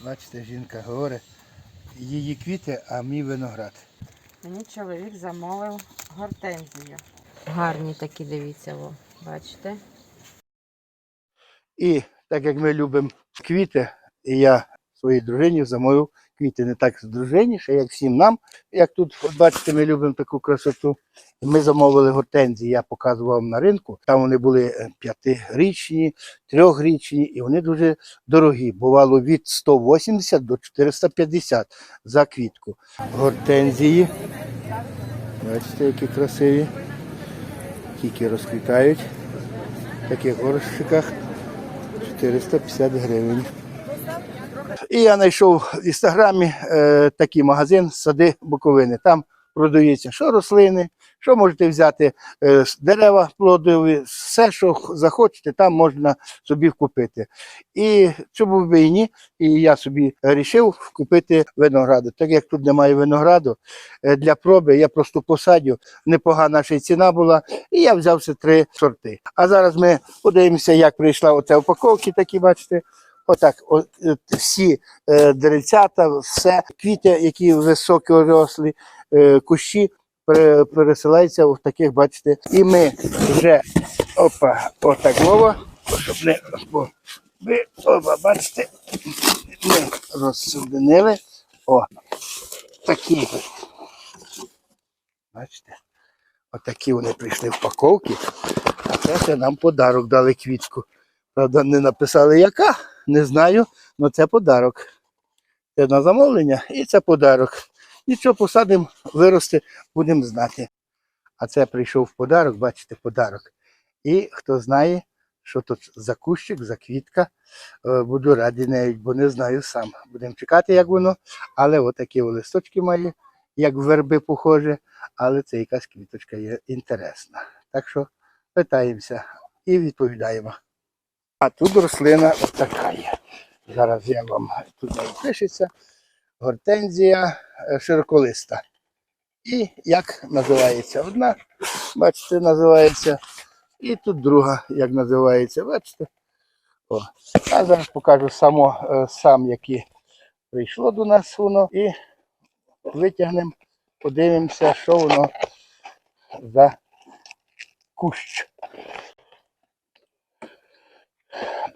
Бачите, жінка говорить, її квіти, а мій виноград. Мені чоловік замовив гортензію. Гарні такі, дивіться, во, бачите? І так як ми любимо квіти, і я своїй дружині замовив квіти не так дружиніше, як всім нам. Як тут, от бачите, ми любимо таку красоту. Ми замовили гортензії, я показував на ринку. Там вони були е, п'ятирічні, трьохрічні, і вони дуже дорогі. Бувало від 180 до 450 за квітку. Гортензії. Бачите, які красиві. Тільки розквітають. Таких горщиках 450 гривень. І я знайшов в інстаграмі е, такий магазин Сади Буковини. Там продається що рослини, що можете взяти, е, дерева плодові, все, що захочете, там можна собі купити. І чому б і ні? І я собі вирішив купити винограду. Так як тут немає винограду, е, для проби я просто посадю. Непогана ще й ціна була, і я взявся три сорти. А зараз ми подивимося, як прийшла оця упаковки, такі бачите. Отак, о, е, всі е, деревцята, все, квіти, які високі рослі, е, кущі пере- пересилаються в таких, бачите. І ми вже опа, отак мова, щоб не ви, опа, бачите, ми розсудинили. О, такі. Бачите? Отакі вони прийшли в паковки, а це нам подарок дали квітку. Правда, не написали яка, не знаю, але це подарок. Це на замовлення і це подарок. Нічого посадимо, виросте, будемо знати. А це прийшов в подарок, бачите, подарок. І хто знає, що тут за кущик, за квітка, е, буду радий навіть, бо не знаю сам. Будемо чекати, як воно. Але отакі листочки має, як верби похоже, але це якась квіточка є інтересна. Так що питаємося і відповідаємо. А тут рослина така є. Зараз я вам тут пишеться. Гортензія е, широколиста. І як називається? Одна, бачите, називається. І тут друга, як називається, бачите? О. А зараз покажу само, е, сам, яке прийшло до нас воно. І витягнемо, подивимося, що воно за кущ.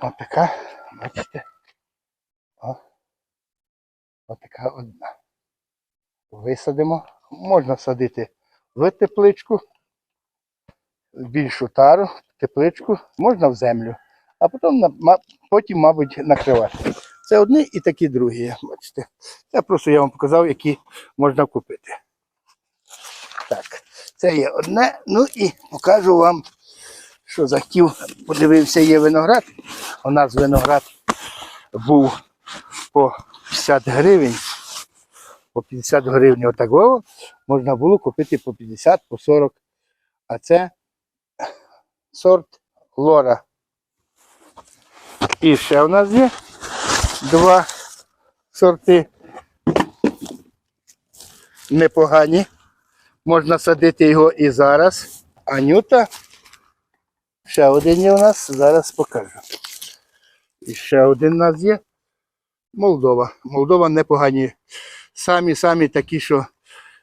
Отака, бачите? О. Отака одна. Висадимо. Можна садити в тепличку, в більшу тару, тепличку, можна в землю, а потім, потім, мабуть, накривати. Це одні і такі другі. Бачите. Це просто я вам показав, які можна купити. Так, це є одне. Ну і покажу вам, що захотів, подивився, є виноград. У нас виноград був по 50 гривень. По 50 гривень отакого можна було купити по 50, по 40. А це сорт лора. І ще у нас є два сорти. Непогані. Можна садити його і зараз. Анюта. Ще один є у нас, зараз покажу. І ще один у нас є. Молдова. Молдова непогані. Самі самі такі, що,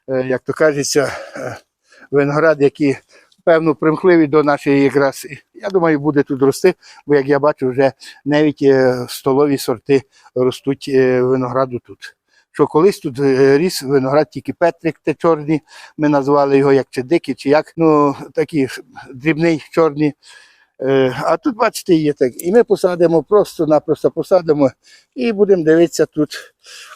е, як то кажеться, е, виноград, які певно примхливі до нашої якраз. Я думаю, буде тут рости, бо як я бачу, вже навіть е, столові сорти ростуть винограду тут. Що колись тут е, ріс виноград тільки Петрик, те чорний, ми назвали його як чи дикий, чи як, ну такий дрібний чорний. Е, А тут, бачите, є так. І ми посадимо, просто-напросто посадимо і будемо дивитися тут.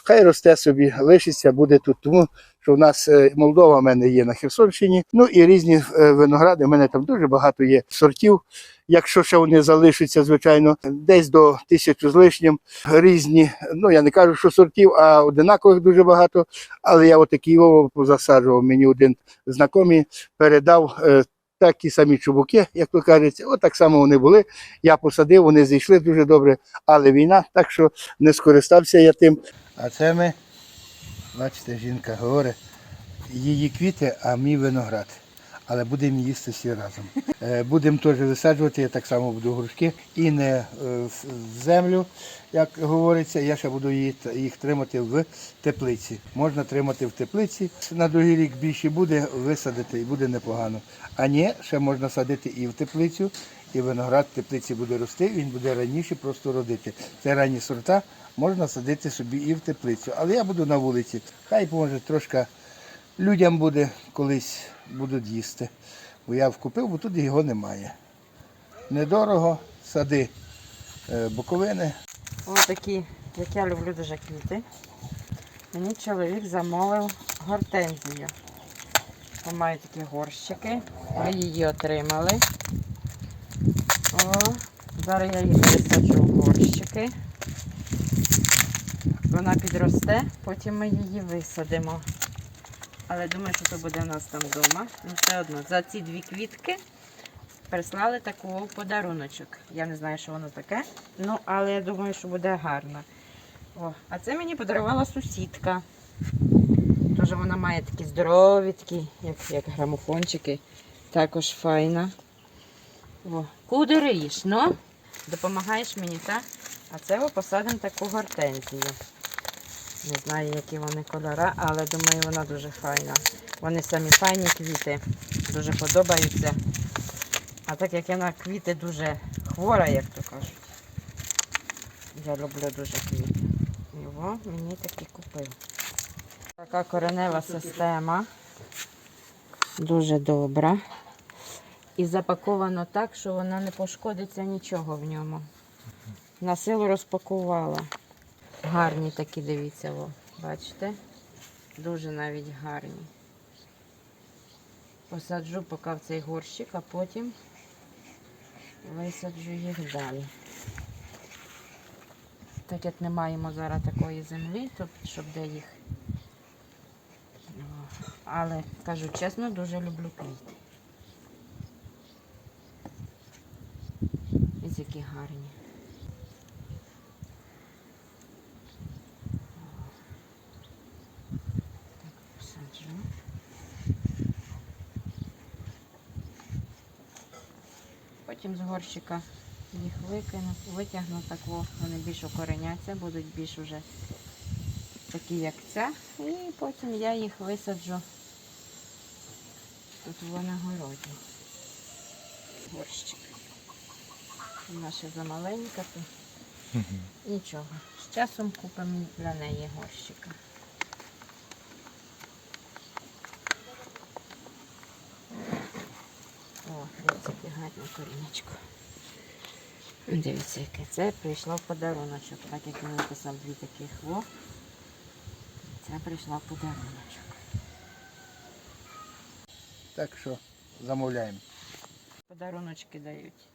Хай росте собі, лишиться, буде тут. Тому що в нас е, Молдова в мене є на Херсонщині. Ну і різні е, виногради. У мене там дуже багато є сортів. Якщо ще вони залишаться, звичайно, десь до тисячі з лишнім різні. Ну я не кажу, що сортів, а одинакових дуже багато. Але я отакий ово позасаджував. Мені один знайомий передав. е, Такі самі чубуки, як то кажеться, от так само вони були. Я посадив, вони зійшли дуже добре, але війна, так що не скористався я тим. А це ми, бачите, жінка говорить, її квіти, а мій виноград. але будемо їсти всі разом. Е, Будемо теж висаджувати, я так само буду грушки і не е, в в землю, як говориться, я ще буду їх тримати в теплиці. Можна тримати в теплиці. На другий рік більше буде, висадити і буде непогано. А ні, ще можна садити і в теплицю, і виноград в теплиці буде рости, він буде раніше просто родити. Це ранні сорта можна садити собі і в теплицю. Але я буду на вулиці. Хай може трошки людям буде колись будуть їсти. Бо я вкупив, бо тут його немає. Недорого, сади е, боковини. Ось такі, як я люблю дуже квіти. Мені чоловік замовив гортензію. Я маю такі горщики. Ми її отримали. О, зараз я їх висаджу в горщики. Вона підросте, потім ми її висадимо. Але думаю, що це буде у нас там вдома. Ну, все одно, за ці дві квітки прислали в подаруночок. Я не знаю, що воно таке. Ну, але я думаю, що буде гарно. О, а це мені подарувала сусідка. Тож вона має такі здорові, такі, як, як грамофончики. Також файна. О, кудериш, ну? Допомагаєш мені, так? А це посадимо таку гортензію. Не знаю, які вони кольори, але думаю, вона дуже файна. Вони самі файні квіти, дуже подобаються. А так як я на квіти дуже хвора, як то кажуть. Я люблю дуже квіти. Його мені таки купив. Така коренева система. Дуже добра. І запаковано так, що вона не пошкодиться нічого в ньому. На силу розпакувала. Гарні такі, дивіться, о, бачите? Дуже навіть гарні. Посаджу поки в цей горщик, а потім висаджу їх далі. Так як не маємо зараз такої землі, то щоб де їх. Але кажу чесно, дуже люблю квіти. Ось які гарні. Так, посаджу. Потім з горщика їх викину, витягну так, во, вони більш укореняться, будуть більш уже такі, як ця. І потім я їх висаджу тут на городі. Горщик. Вона ще замаленька, то нічого. З часом купимо для неї горщика. О, дивіться, яке гарне корінечко. Дивіться, яке це прийшло в подаруночок. Так як він написав дві таких во. Це прийшла в подаруночок. Так що замовляємо. Подаруночки дають.